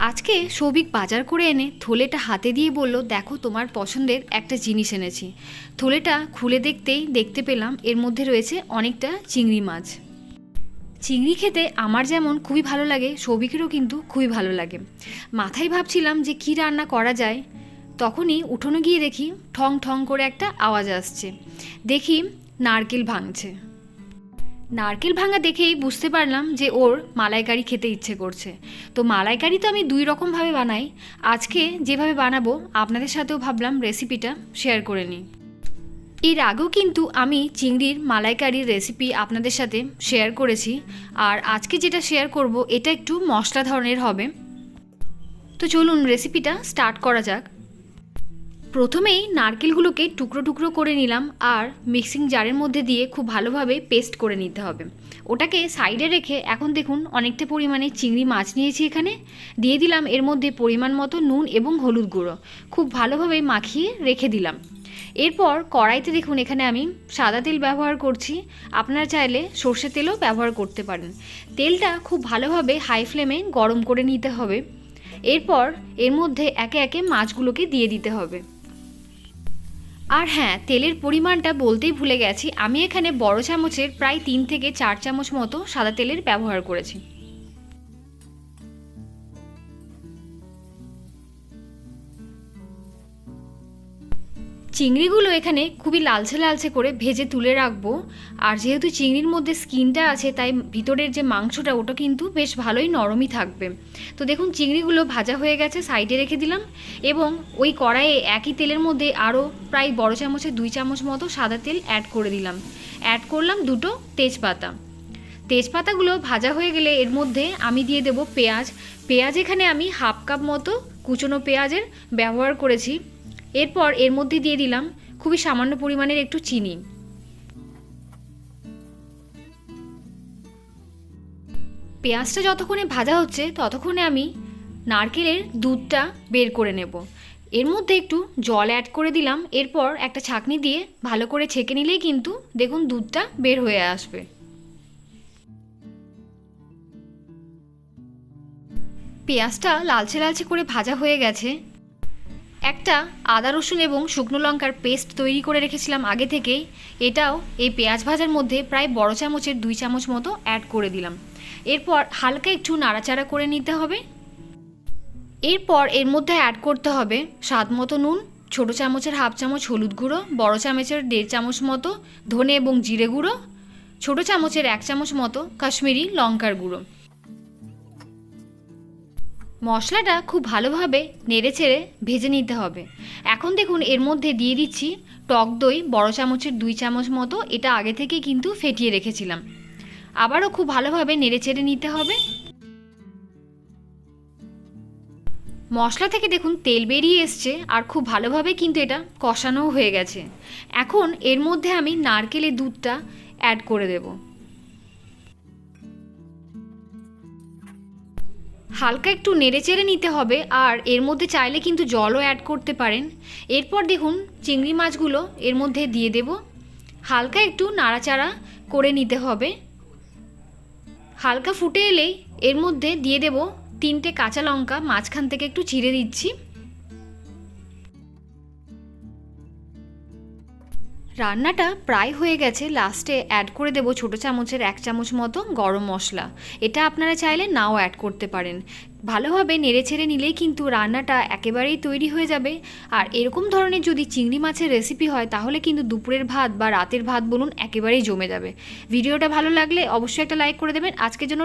আজকে সৌভিক বাজার করে এনে থলেটা হাতে দিয়ে বলল, দেখো, তোমার পছন্দের একটা জিনিস এনেছি। থলেটা খুলে দেখতেই দেখতে পেলাম, এর মধ্যে রয়েছে অনেকটা চিংড়ি মাছ। চিংড়ি খেতে আমার যেমন খুবই ভালো লাগে, সৌভিকেরও কিন্তু খুবই ভালো লাগে। মাথায় ভাবছিলাম যে কী রান্না করা যায়, তখনই উঠোনে গিয়ে দেখি ঠং ঠং করে একটা আওয়াজ আসছে। দেখি নারকেল ভাঙছে। নারকেল ভাঙা দেখেই বুঝতে পারলাম যে ওর মালাইকারি খেতে ইচ্ছে করছে। তো মালাইকারি তো আমি দুই রকমভাবে বানাই। আজকে যেভাবে বানাবো, আপনাদের সাথেও ভাবলাম রেসিপিটা শেয়ার করে নিই। এর আগেও কিন্তু আমি চিংড়ির মালাইকারির রেসিপি আপনাদের সাথে শেয়ার করেছি। আর আজকে যেটা শেয়ার করব, এটা একটু মশলা ধরনের হবে। তো চলুন রেসিপিটা স্টার্ট করা যাক। প্রথমেই নারকেলগুলোকে টুকরো টুকরো করে নিলাম আর মিক্সিং জারের মধ্যে দিয়ে খুব ভালোভাবে পেস্ট করে নিতে হবে। ওটাকে সাইডে রেখে এখন দেখুন অনেকটা পরিমাণে চিংড়ি মাছ নিয়েছি এখানে। দিয়ে দিলাম এর মধ্যে পরিমাণ মতো নুন এবং হলুদ গুঁড়ো। খুব ভালোভাবে মাখিয়ে রেখে দিলাম। এরপর কড়াইতে দেখুন এখানে আমি সাদা তেল ব্যবহার করছি। আপনারা চাইলে সর্ষের তেলও ব্যবহার করতে পারেন। তেলটা খুব ভালোভাবে হাই ফ্লেমে গরম করে নিতে হবে। এরপর এর মধ্যে একে একে মাছগুলোকে দিয়ে দিতে হবে। আর হ্যাঁ তেলের পরিমাণটা বলতেই ভুলে গেছি। আমি এখানে বড় চামচের প্রায় তিন থেকে চার চামচ মতো সাদা তেলের ব্যবহার করেছি। চিংড়িগুলো এখানে খুবই লালচে লালচে করে ভেজে তুলে রাখব। আর যেহেতু চিংড়ির মধ্যে স্কিনটা আছে, তাই ভিতরের যে মাংসটা, ওটা কিন্তু বেশ ভালোই নরমই থাকবে। তো দেখুন, চিংড়িগুলো ভাজা হয়ে গেছে, সাইডে রেখে দিলাম। এবং ওই কড়াইয়ে একই তেলের মধ্যে আরও প্রায় বড় চামচে, দুই চামচ মতো সাদা তেল অ্যাড করে দিলাম। অ্যাড করলাম দুটো তেজপাতা। তেজপাতাগুলো ভাজা হয়ে গেলে এর মধ্যে আমি দিয়ে দেব পেঁয়াজ। পেঁয়াজ এখানে আমি হাফ কাপ মতো কুচনো পেঁয়াজের ব্যবহার করেছি। এরপর এর মধ্যে দিয়ে দিলাম খুবই সামান্য পরিমাণের একটু চিনি। পেঁয়াজটা যতক্ষণে ভাজা হচ্ছে ততক্ষণে আমি নারকেলের দুধটা বের করে নেব। এর মধ্যে একটু জল অ্যাড করে দিলাম, এরপর একটা ছাঁকনি দিয়ে ভালো করে ছেঁকে নিলেই কিন্তু দেখুন দুধটা বের হয়ে আসবে। পেঁয়াজটা লালচে লালচে করে ভাজা হয়ে গেছে একটা আদা, রসুন এবং শুকনো লঙ্কার পেস্ট তৈরি করে রেখেছিলাম আগে থেকেই। এটাও এই পেঁয়াজ ভাজার মধ্যে প্রায় বড় চামচের দুই চামচ মতো অ্যাড করে দিলাম। এরপর হালকা একটু নাড়াচাড়া করে নিতে হবে। এরপর এর মধ্যে অ্যাড করতে হবে স্বাদ মতো নুন, ছোটো চামচের হাফ চামচ হলুদ গুঁড়ো, বড় চামচের দেড় চামচ মতো ধনে এবং জিরে গুঁড়ো, ছোটো চামচের এক চামচ মতো কাশ্মীরি লঙ্কার গুঁড়ো। মশলাটা খুব ভালোভাবে নেড়েচেড়ে ভেজে নিতে হবে। এখন দেখুন, এর মধ্যে দিয়ে দিচ্ছি টক দই বড় চামচের দুই চামচ মতো, এটা আগে থেকে কিন্তু ফেটিয়ে রেখেছিলাম। আবারও খুব ভালোভাবে নেড়েচেড়ে নিতে হবে। মশলা থেকে দেখুন, তেল বেরিয়ে এসছে আর খুব ভালোভাবে কিন্তু এটা কষানোও হয়ে গেছে। এখন এর মধ্যে আমি নারকেলের দুধটা অ্যাড করে দেবো। হালকা একটু নেড়েচেড়ে নিতে হবে আর এর মধ্যে চাইলে কিন্তু জলও অ্যাড করতে পারেন। এরপর দেখুন চিংড়ি মাছগুলো এর মধ্যে দিয়ে দেব। হালকা একটু নাড়াচাড়া করে নিতে হবে। হালকা ফুটে এলেই এর মধ্যে দিয়ে দেব তিনটে কাঁচা লঙ্কা, মাঝখান থেকে একটু চিড়ে দিচ্ছি। রান্নাটা প্রায় হয়ে গেছে। লাস্টে অ্যাড করে দেবো ছোটো চামচের এক চামচ মতো গরম মশলা। এটা আপনারা চাইলে নাও অ্যাড করতে পারেন। ভালোভাবে নেড়ে ছেড়ে নিলেই কিন্তু রান্নাটা একেবারেই তৈরি হয়ে যাবে। আর এরকম ধরনের যদি চিংড়ি মাছের রেসিপি হয়, তাহলে কিন্তু দুপুরের ভাত বা রাতের ভাত বলুন একেবারেই জমে যাবে। ভিডিওটা ভালো লাগলে অবশ্যই একটা লাইক করে দেবেন। আজকের জন্য